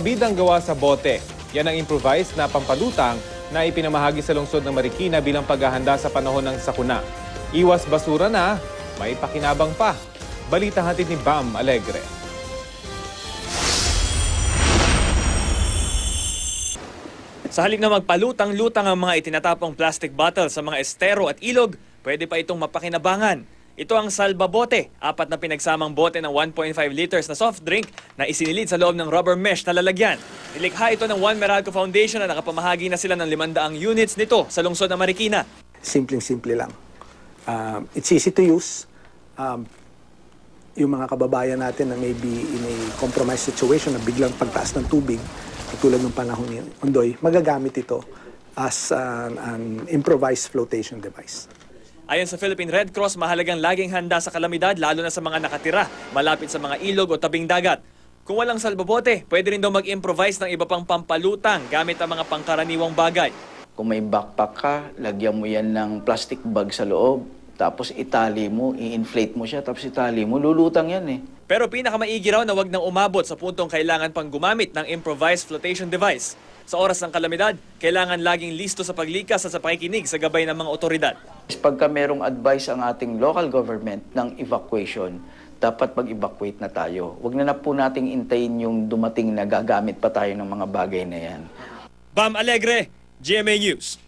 Bidang gawa sa bote. Yan ang improvised na pampalutang na ipinamahagi sa lungsod ng Marikina bilang paghahanda sa panahon ng sakuna. Iwas basura na, may pakinabang pa. Balita hatid ni Bam Alegre. Sa halip na magpalutang-lutang ang mga itinatapong plastic bottle sa mga estero at ilog, pwede pa itong mapakinabangan. Ito ang salba bote, apat na pinagsamang bote ng 1.5 liters na soft drink na isinilid sa loob ng rubber mesh na lalagyan. Nilikha ito ng One Meralco Foundation na nakapamahagi na sila ng 500 units nito sa lungsod ng Marikina. simpleng-simple lang. Um, it's easy to use. Um, yung mga kababayan natin na maybe in a compromised situation na biglang pagtaas ng tubig, katulad ng panahon ni Ondoy, magagamit ito as an, an improvised flotation device. Ayon sa Philippine Red Cross, mahalagang laging handa sa kalamidad lalo na sa mga nakatira malapit sa mga ilog o tabing dagat. Kung walang salbabote, pwede rin daw mag-improvise ng iba pang pampalutang gamit ang mga pangkaraniwang bagay. Kung may backpack ka, lagyan mo yan ng plastic bag sa loob. Tapos itali mo, i-inflate mo siya, tapos itali mo, lulutang yan eh. Pero pinakamaigi raw na wag nang umabot sa puntong kailangan pang gumamit ng improvised flotation device. Sa oras ng kalamidad, kailangan laging listo sa paglikas at sa pakikinig sa gabay ng mga otoridad. Pagka merong advice ang ating local government ng evacuation, dapat mag-evacuate na tayo. Huwag na na po nating intayin yung dumating na gagamit pa tayo ng mga bagay na yan. Bam Alegre, GMA News.